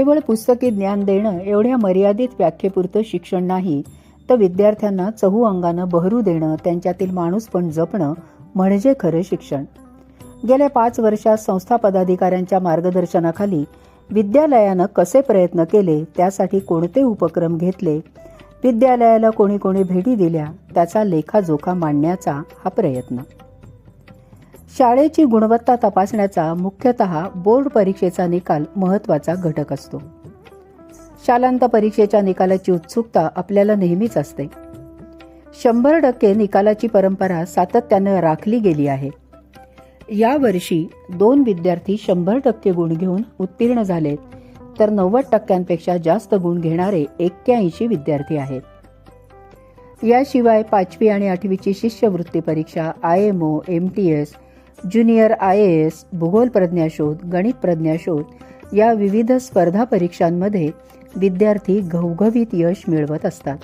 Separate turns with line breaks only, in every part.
केवळ पुस्तकी ज्ञान देणं एवढ्या मर्यादित व्याख्येपुरतं शिक्षण नाही तर विद्यार्थ्यांना चहू अंगानं बहरू देणं त्यांच्यातील माणूसपण जपणं म्हणजे खरं शिक्षण. गेल्या पाच वर्षात संस्था पदाधिकाऱ्यांच्या मार्गदर्शनाखाली विद्यालयानं कसे प्रयत्न केले त्यासाठी कोणते उपक्रम घेतले विद्यालयाला कोणी कोणी भेटी दिल्या त्याचा लेखाजोखा मांडण्याचा हा प्रयत्न. शाळेची गुणवत्ता तपासण्याचा मुख्यतः बोर्ड परीक्षेचा निकाल महत्त्वाचा घटक असतो. शालांत परीक्षेच्या निकालाची उत्सुकता आपल्याला नेहमीच असते. शंभर टक्के निकालाची परंपरा सातत्यानं राखली गेली आहे. यावर्षी दोन विद्यार्थी शंभर टक्के गुण घेऊन उत्तीर्ण झालेत तर नव्वद टक्क्यांपेक्षा जास्त गुण घेणारे एक्क्याऐंशी विद्यार्थी आहेत. याशिवाय पाचवी आणि आठवीची शिष्यवृत्ती परीक्षा I M O M T S junior I A S भूगोल प्रज्ञाशोध गणित प्रज्ञाशोध या विविध स्पर्धा परीक्षांमध्ये विद्यार्थी घवघवीत यश मिळवत असतात.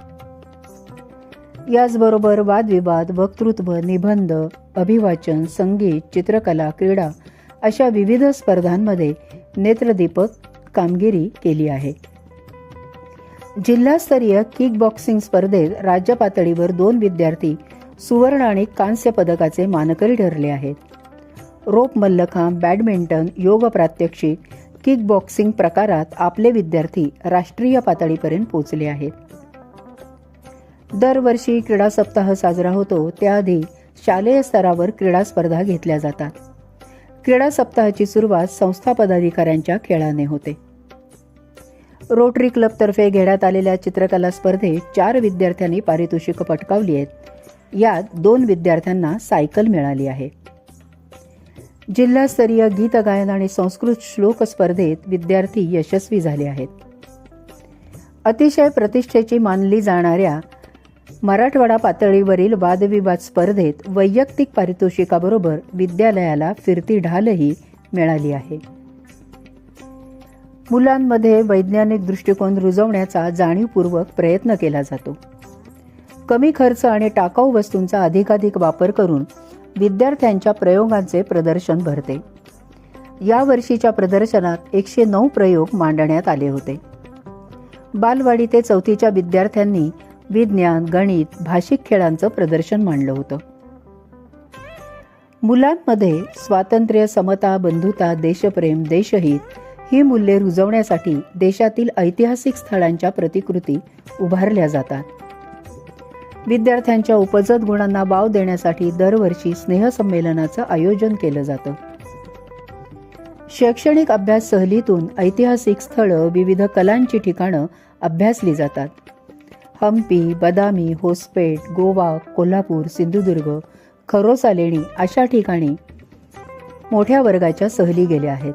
याचबरोबर वादविवाद वक्तृत्व निबंध अभिवाचन संगीत चित्रकला क्रीडा अशा विविध स्पर्धांमध्ये नेत्रदीपक कामगिरी केली आहे. जिल्हास्तरीय किक बॉक्सिंग स्पर्धेत राज्य पातळीवर दोन विद्यार्थी सुवर्ण आणि कांस्य पदकाचे मानकरी ठरले आहेत. रोप मल्लखांब बॅडमिंटन योग प्रात्यक्षिक किकबॉक्सिंग प्रकारात आपले विद्यार्थी राष्ट्रीय पातळीपर्यंत पोहोचले आहेत. दरवर्षी क्रीडा सप्ताह साजरा होतो त्याआधी शालेय स्तरावर क्रीडा स्पर्धा घेतल्या जातात. क्रीडा सप्ताहाची सुरुवात संस्था पदाधिकाऱ्यांच्या खेळाने होते. रोटरी क्लबतर्फे घेण्यात आलेल्या चित्रकला स्पर्धेत चार विद्यार्थ्यांनी पारितोषिकं पटकावली आहेत. यात दोन विद्यार्थ्यांना सायकल मिळाली आहे. जिल्हास्तरीय गीत गायन आणि संस्कृत श्लोक स्पर्धेत विद्यार्थी यशस्वी झाले आहेत. अतिशय प्रतिष्ठेची मानली जाणाऱ्या मराठवाडा पातळीवरील वादविवाद स्पर्धेत वैयक्तिक पारितोषिकाबरोबर विद्यालयाला फिरती ढालही मिळाली आहे. मुलांमध्ये वैज्ञानिक दृष्टिकोन रुजवण्याचा जाणीवपूर्वक प्रयत्न केला जातो. कमी खर्च आणि टाकाऊ वस्तूंचा अधिकाधिक वापर करून विद्यार्थ्यांच्या प्रयोगांचे प्रदर्शन भरते. या वर्षीच्या प्रदर्शनात एकशे नऊ प्रयोग मांडण्यात आले होते. बालवाडी ते चौथीच्या विद्यार्थ्यांनी विज्ञान गणित भाषिक खेळांचं प्रदर्शन मांडलं होतं. मुलांमध्ये स्वातंत्र्य समता बंधुता देशप्रेम देशहित ही मूल्ये रुजवण्यासाठी देशातील ऐतिहासिक स्थळांच्या प्रतिकृती उभारल्या जातात. विद्यार्थ्यांच्या उपजत गुणांना वाव देण्यासाठी दरवर्षी स्नेहसंमेलनाचं आयोजन केलं जातं. शैक्षणिक अभ्यास सहलीतून ऐतिहासिक स्थळं विविध कलांची ठिकाणं अभ्यासली जातात. हम्पी बदामी होसपेट गोवा कोल्हापूर सिंधुदुर्ग खरोसा लेणी अशा ठिकाणी मोठ्या वर्गाच्या सहली गेल्या आहेत.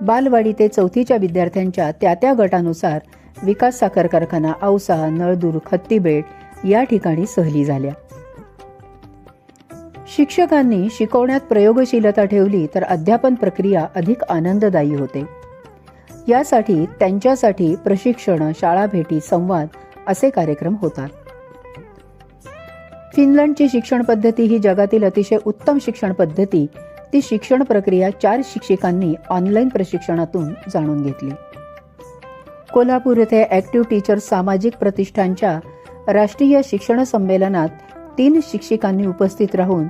बालवाडी ते चौथीच्या विद्यार्थ्यांच्या त्या त्या गटानुसार विकास साखर कारखाना औसा नळदूर खत्तीबेट या ठिकाणी सहली झाल्या. शिक्षकांनी शिकवण्यात प्रयोगशीलता ठेवली तर अध्यापन प्रक्रिया अधिक आनंददायी होते. यासाठी त्यांच्यासाठी प्रशिक्षण शाळा भेटी संवाद असे कार्यक्रम होतात. फिनलंडची शिक्षण पद्धती ही जगातील अतिशय उत्तम शिक्षण पद्धती. ती शिक्षण प्रक्रिया चार शिक्षकांनी ऑनलाईन प्रशिक्षणातून जाणून घेतली. कोल्हापूर येथे ऍक्टिव्ह टीचर सामाजिक प्रतिष्ठानच्या राष्ट्रीय शिक्षण संमेलनात तीन शिक्षिकांनी उपस्थित राहून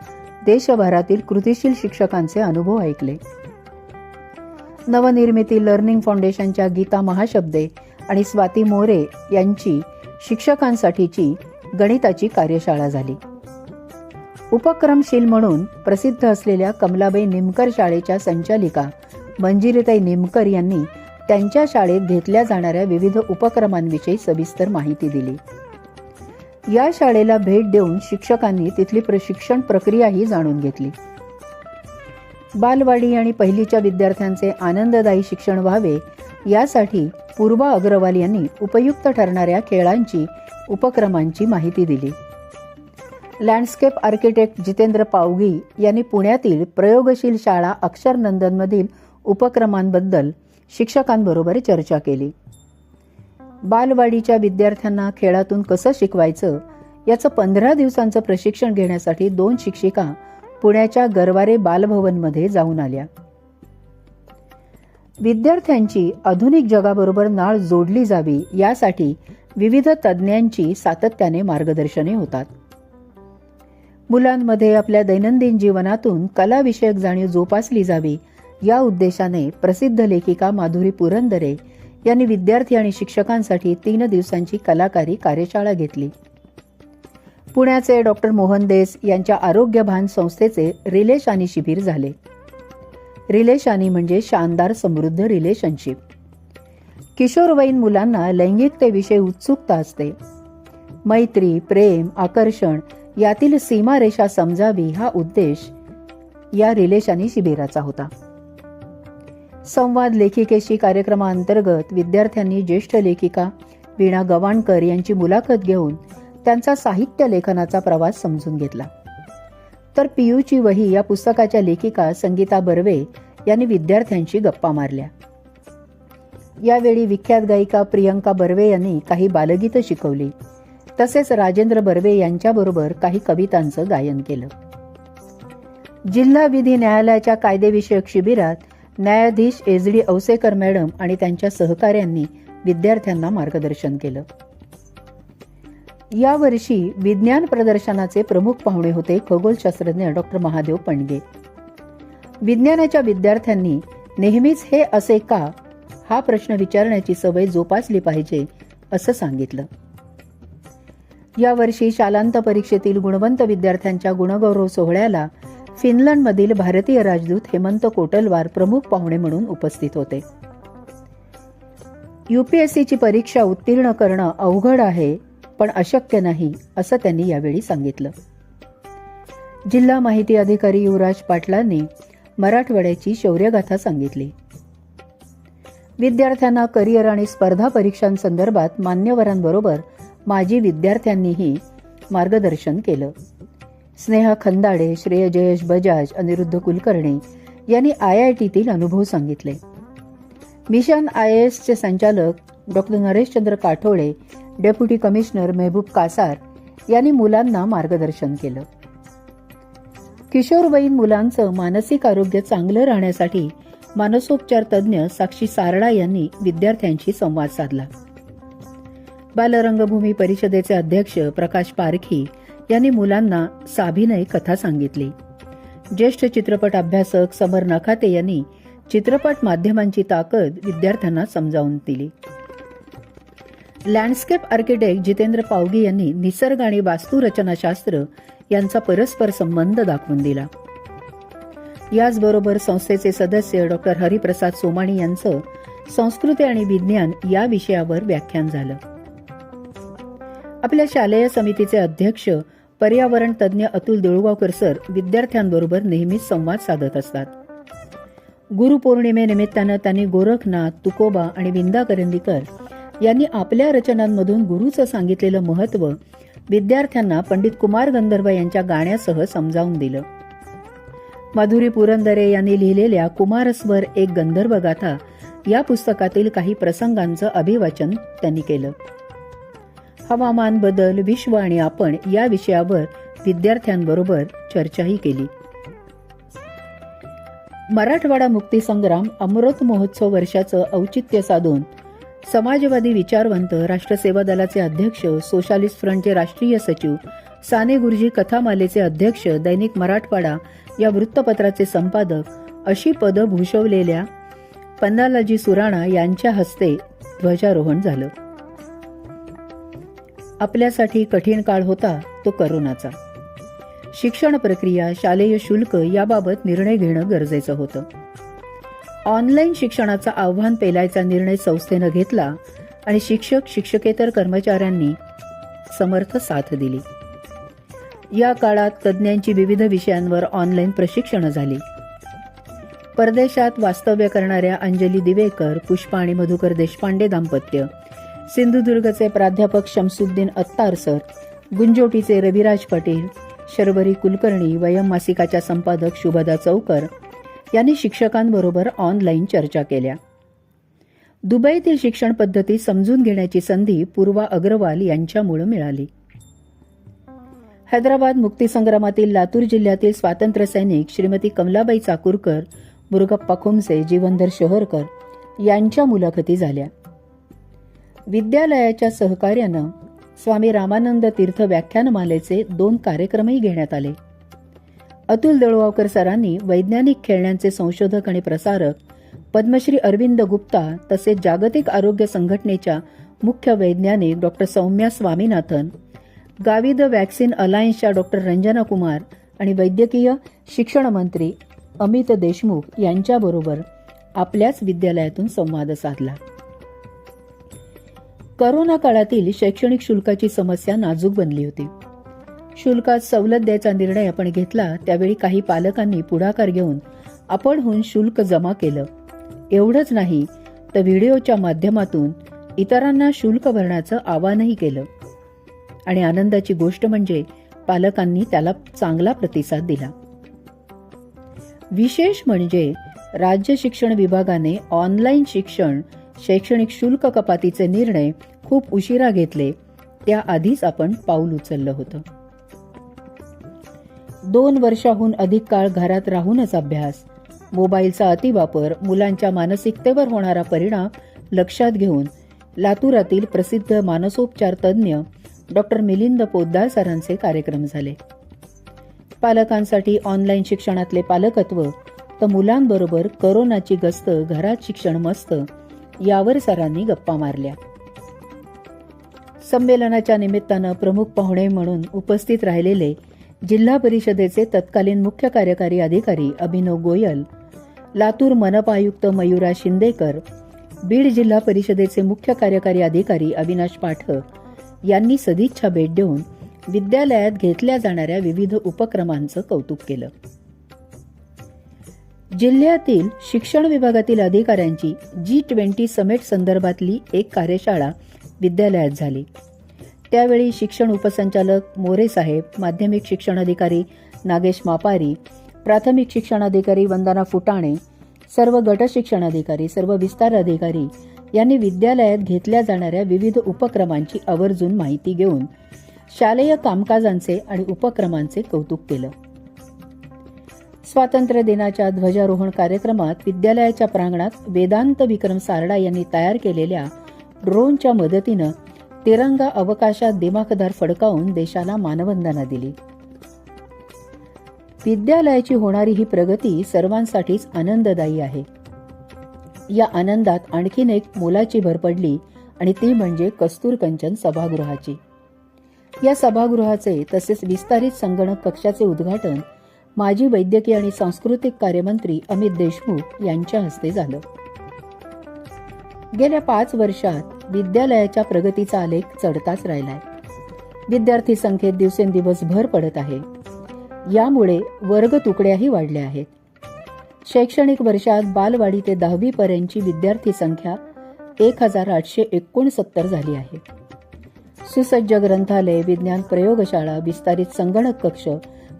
देशभरातील कृतीशील शिक्षकांचे अनुभव ऐकले. नवनिर्मिती लर्निंग फाउंडेशनच्या गीता महाशब्दे आणि स्वाती मोरे यांची शिक्षकांसाठीची गणिताची कार्यशाळा झाली. उपक्रमशील म्हणून प्रसिद्ध असलेल्या कमलाबाई निमकर शाळेच्या संचालिका मंजिरीताई निमकर यांनी त्यांच्या शाळेत घेतल्या जाणाऱ्या विविध उपक्रमांविषयी सविस्तर माहिती दिली. या शाळेला भेट देऊन शिक्षकांनी तिथली प्रशिक्षण प्रक्रियाही जाणून घेतली. बालवाडी आणि पहिलीच्या विद्यार्थ्यांचे आनंददायी शिक्षण व्हावे यासाठी पूर्वा अग्रवाल यांनी उपयुक्त ठरणाऱ्या खेळांची उपक्रमांची माहिती दिली. लँडस्केप आर्किटेक्ट जितेंद्र पावगी यांनी पुण्यातील प्रयोगशील शाळा अक्षरनंदनमधील उपक्रमांबद्दल शिक्षकांबरोबर चर्चा केली. बालवाडीच्या विद्यार्थ्यांना खेळातून कसं शिकवायचं याचं पंधरा दिवसांचं प्रशिक्षण घेण्यासाठी दोन शिक्षिका पुण्याच्या गरवारे बालभवनमध्ये जाऊन आल्या. विद्यार्थ्यांची आधुनिक जगाबरोबर नाळ जोडली जावी यासाठी विविध तज्ज्ञांची सातत्याने मार्गदर्शने होतात. मुलांमध्ये आपल्या दैनंदिन जीवनातून कलाविषयक जाणीव जोपासली जावी या उद्देशाने प्रसिद्ध लेखिका माधुरी पुरंदरे यांनी विद्यार्थी आणि शिक्षकांसाठी तीन दिवसांची कलाकारी कार्यशाळा घेतली. पुण्याचे डॉक्टर मोहन देस यांच्या आरोग्यभान संस्थेचे रिलेशानी शिबिर झाले. रिलेशानी म्हणजे शानदार समृद्ध रिलेशनशिप. किशोरवयीन मुलांना लैंगिकतेविषयी उत्सुकता असते. मैत्री प्रेम आकर्षण यातील सीमारेषा समजावी हा उद्देश या रिलेशानी शिबिराचा होता. संवाद लेखिकेशी कार्यक्रमाअंतर्गत विद्यार्थ्यांनी ज्येष्ठ लेखिका वीणा गवाणकर यांची मुलाखत घेऊन त्यांचा साहित्य लेखनाचा प्रवास समजून घेतला. तर पियूची वही या पुस्तकाच्या लेखिका संगीता बर्वे यांनी विद्यार्थ्यांशी गप्पा मारल्या. यावेळी विख्यात गायिका प्रियंका बर्वे यांनी काही बालगीतं शिकवली. तसेच राजेंद्र बर्वे यांच्याबरोबर काही कवितांचं गायन केलं. जिल्हा विधी न्यायालयाच्या कायदेविषयक शिबिरात न्यायाधीश एस डी औसेकर मॅडम आणि त्यांच्या सहकाऱ्यांनी विद्यार्थ्यांना मार्गदर्शन केलं. यावर्षी विज्ञान प्रदर्शनाचे प्रमुख पाहुणे होते खगोलशास्त्रज्ञ डॉक्टर महादेव पणगे. विज्ञानाच्या विद्यार्थ्यांनी नेहमीच हे असे का हा प्रश्न विचारण्याची सवय जोपासली पाहिजे असं सांगितलं. यावर्षी शालांत परीक्षेतील गुणवंत विद्यार्थ्यांच्या गुणगौरव सोहळ्याला फिनलंडमधील भारतीय राजदूत हेमंत कोटलवार प्रमुख पाहुणे म्हणून उपस्थित होते. यूपीएससीची परीक्षा उत्तीर्ण करणं अवघड आहे पण अशक्य नाही असं त्यांनी यावेळी सांगितलं. जिल्हा माहिती अधिकारी युवराज पाटलांनी मराठवाड्याची शौर्यगाथा सांगितली. विद्यार्थ्यांना करिअर आणि स्पर्धा परीक्षांसंदर्भात मान्यवरांबरोबर माजी विद्यार्थ्यांनीही मार्गदर्शन केलं. स्नेहा खंदाडे श्रेय जयेश बजाज अनिरुद्ध कुलकर्णी यांनी आय आय टीतील अनुभव सांगितले. मिशन आय एसचे संचालक doctor Nareshchandra Kathole deputy commissioner Mehboob Kasar यांनी मुलांना मार्गदर्शन केलं. किशोरवयीन मुलांचं मानसिक आरोग्य चांगलं राहण्यासाठी मानसोपचार तज्ज्ञ साक्षी सारडा यांनी विद्यार्थ्यांशी संवाद साधला. बालरंगभूमी परिषदेचे अध्यक्ष प्रकाश पारखी यांनी मुलांना साभिनय कथा सांगितली. ज्येष्ठ चित्रपट अभ्यासक समर नखाते यांनी चित्रपट माध्यमांची ताकद विद्यार्थ्यांना समजावून दिली. लँडस्केप आर्किटेक्ट जितेंद्र पावगी यांनी निसर्ग आणि वास्तुरचनाशास्त्र यांचा परस्पर संबंध दाखवून दिला. याचबरोबर संस्थेचे सदस्य डॉक्टर हरिप्रसाद सोमाणी यांचं संस्कृती आणि विज्ञान या विषयावर व्याख्यान झालं. आपल्या शालेय समितीचे अध्यक्ष पर्यावरण तज्ज्ञ अतुल देऊळगावकर सर विद्यार्थ्यांबरोबर नेहमीच संवाद साधत असतात. गुरुपौर्णिमेनिमित्तानं त्यांनी गोरखनाथ तुकोबा आणि विंदा करंदीकर यांनी आपल्या रचनांमधून गुरुचं सांगितलेलं महत्त्व विद्यार्थ्यांना पंडित कुमार गंधर्व यांच्या गाण्यासह समजावून दिलं. माधुरी पुरंदरे यांनी लिहिलेल्या कुमारस्वर एक गंधर्व गाथा या पुस्तकातील काही प्रसंगांचं अभिवाचन त्यांनी केलं. हवामान बदल विश्व आणि आपण या विषयावर विद्यार्थ्यांबरोबर चर्चाही केली. मराठवाडा मुक्ती संग्राम अमृत महोत्सव वर्षाचं औचित्य साधून समाजवादी विचारवंत राष्ट्रसेवा दलाचे अध्यक्ष सोशालिस्ट फ्रंटचे राष्ट्रीय सचिव साने गुरुजी कथामालेचे अध्यक्ष दैनिक मराठवाडा या वृत्तपत्राचे संपादक अशी पदं भूषवलेल्या पन्नालाजी सुराणा यांच्या हस्ते ध्वजारोहण झालं. आपल्यासाठी कठीण काळ होता तो करोनाचा. शिक्षण प्रक्रिया शालेय शुल्क याबाबत निर्णय घेणं गरजेचं होतं. ऑनलाईन शिक्षणाचं आव्हान पेलायचा निर्णय संस्थेनं घेतला आणि शिक्षक शिक्षकेतर कर्मचाऱ्यांनी समर्थ साथ दिली. या काळात तज्ज्ञांची विविध विषयांवर ऑनलाईन प्रशिक्षणं झाली. परदेशात वास्तव्य करणाऱ्या अंजली दिवेकर पुष्पा आणि मधुकर देशपांडे दाम्पत्य सिंधुदुर्गचे प्राध्यापक शमसुद्दीन अत्तार सर गुंजोटीचे रविराज पाटील शर्वरी कुलकर्णी वयम मासिकाच्या संपादक शुभदा चौकर यांनी शिक्षकांबरोबर ऑनलाईन चर्चा केल्या. दुबईतील शिक्षण पद्धती समजून घेण्याची संधी पूर्वा अग्रवाल यांच्यामुळे मिळाली. हैदराबाद मुक्तीसंग्रामातील लातूर जिल्ह्यातील स्वातंत्र्य सैनिक श्रीमती कमलाबाई चाकूरकर मुरुगप्पा खुमसे जीवनधर शहरकर यांच्या मुलाखती झाल्या. विद्यालयाच्या सहकार्यानं स्वामी रामानंद तीर्थ व्याख्यानमालेचे दोन कार्यक्रमही घेण्यात आले. अतुल दळवावकर सरांनी वैज्ञानिक खेळण्यांचे संशोधक आणि प्रसारक पद्मश्री अरविंद गुप्ता तसेच जागतिक आरोग्य संघटनेच्या मुख्य वैज्ञानिक doctor Soumya Swaminathan Gavi the vaccine अलायन्सच्या doctor Ranjana Kumar आणि वैद्यकीय शिक्षण मंत्री अमित देशमुख यांच्याबरोबर आपल्याच विद्यालयातून संवाद साधला. करोना काळातील शैक्षणिक शुल्काची समस्या नाजूक बनली होती. शुल्कात सवलत द्यायचा निर्णय आपण घेतला त्यावेळी काही पालकांनी पुढाकार घेऊन आपणहून शुल्क जमा केलं. एवढंच नाही तर व्हिडिओच्या माध्यमातून इतरांना शुल्क भरण्याचं आवाहनही केलं. आणि आनंदाची गोष्ट म्हणजे पालकांनी त्याला चांगला प्रतिसाद दिला. विशेष म्हणजे राज्य शिक्षण विभागाने ऑनलाईन शिक्षण शैक्षणिक शुल्क कपातीचे निर्णय खूप उशिरा घेतले. त्याआधीच आपण पाऊल उचललं होतं. दोन वर्षाहून अधिक काळ घरात राहूनच अभ्यास मोबाईलचा अतिवापर मुलांच्या मानसिकतेवर होणारा परिणाम लक्षात घेऊन लातूरातील प्रसिद्ध मानसोपचार तज्ज्ञ डॉक्टर मिलिंद पोद्दार सरांचे कार्यक्रम झाले. पालकांसाठी ऑनलाईन शिक्षणातले पालकत्व तर मुलांबरोबर करोनाची गस्त घरात शिक्षण मस्त यावर सरांनी गप्पा मारल्या. संमेलनाच्या निमित्तानं प्रमुख पाहुणे म्हणून उपस्थित राहिलेले जिल्हा परिषदेचे तत्कालीन मुख्य कार्यकारी अधिकारी अभिनव गोयल लातूर मनपा आयुक्त मयुरा शिंदेकर बीड जिल्हा परिषदेचे मुख्य कार्यकारी अधिकारी अविनाश पाठक यांनी सदिच्छा भेट देऊन विद्यालयात घेतल्या जाणाऱ्या विविध उपक्रमांचं कौतुक केलं. जिल्ह्यातील शिक्षण विभागातील अधिकाऱ्यांची जी ट्वेंटी समेट संदर्भातली एक कार्यशाळा विद्यालयात झाली. त्यावेळी शिक्षण उपसंचालक मोरे साहेब माध्यमिक शिक्षण अधिकारी नागेश मापारी प्राथमिक शिक्षण अधिकारी वंदना फुटाणे सर्व गट शिक्षण अधिकारी सर्व विस्तार अधिकारी यांनी विद्यालयात घेतल्या जाणाऱ्या विविध उपक्रमांची आवर्जून माहिती घेऊन शालेय कामकाजांचे आणि उपक्रमांचे कौतुक केलं. स्वातंत्र्य दिनाच्या ध्वजारोहण कार्यक्रमात विद्यालयाच्या प्रांगणात वेदांत विक्रम सारडा यांनी तयार केलेल्या ड्रोनच्या मदतीनं तिरंगा अवकाशात दिमाखदार फडकावून देशाला मानवंदना दिली. विद्यालयाची होणारी ही प्रगती सर्वांसाठीच आनंददायी आहे. या आनंदात आणखीन एक मोलाची भर पडली आणि ती म्हणजे कस्तूर कंचन सभागृहाची. या सभागृहाचे तसेच विस्तारित संगणक कक्षाचे उद्घाटन माजी वैद्यकीय आणि सांस्कृतिक कार्यमंत्री अमित देशमुख यांच्या हस्ते झालं. गेल्या पाच वर्षात विद्यालयाच्या प्रगतीचा आलेख चढताच राहिलाय. विद्यार्थी संख्येत दिवसेंदिवस भर पडत आहे. यामुळे वर्ग तुकड्याही वाढल्या आहेत. शैक्षणिक वर्षात बालवाडी ते दहावी पर्यंतची विद्यार्थी संख्या एक हजार आठशे एकोणसत्तर झाली आहे. सुसज्ज ग्रंथालय विज्ञान प्रयोगशाळा विस्तारित संगणक कक्ष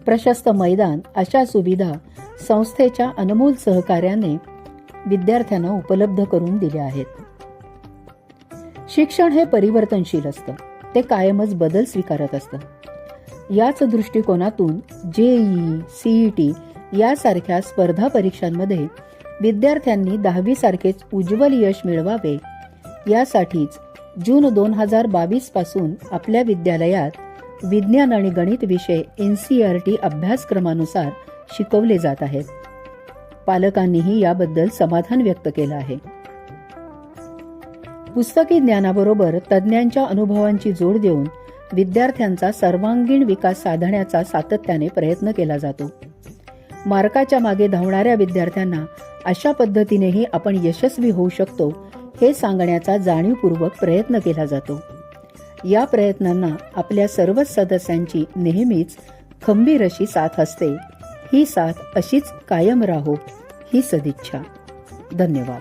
प्रशस्त मैदान अशा सुविधा संस्थेच्या अनमोल सहकार्याने विद्यार्थ्यांना उपलब्ध करून दिल्या आहेत. शिक्षण हे परिवर्तनशील असतं. ते कायमच बदल स्वीकारत असतं. याच दृष्टिकोनातून जेईई सीईटी यासारख्या स्पर्धा परीक्षांमध्ये विद्यार्थ्यांनी दहावी सारखेच उज्ज्वल यश मिळवावे. यासाठीच जून दोन हजार बावीसपासून आपल्या विद्यालयात विज्ञान आणि गणित विषय एनसीआरटी अभ्यासक्रमानुसार शिकवले जात आहेत. पालकांनीही याबद्दल समाधान व्यक्त केलं आहे. पुस्तकी ज्ञानाबरोबर तज्ज्ञांच्या अनुभवांची जोड देऊन विद्यार्थ्यांचा सर्वांगीण विकास साधण्याचा सातत्याने प्रयत्न केला जातो. मार्काच्या मागे धावणाऱ्या विद्यार्थ्यांना अशा पद्धतीनेही आपण यशस्वी होऊ शकतो हे सांगण्याचा जाणीवपूर्वक प्रयत्न केला जातो. या प्रयत्नांना आपल्या सर्वच सदस्यांची नेहमीच खंबीर अशी साथ असते. ही साथ अशीच कायम राहो ही सदिच्छा. धन्यवाद.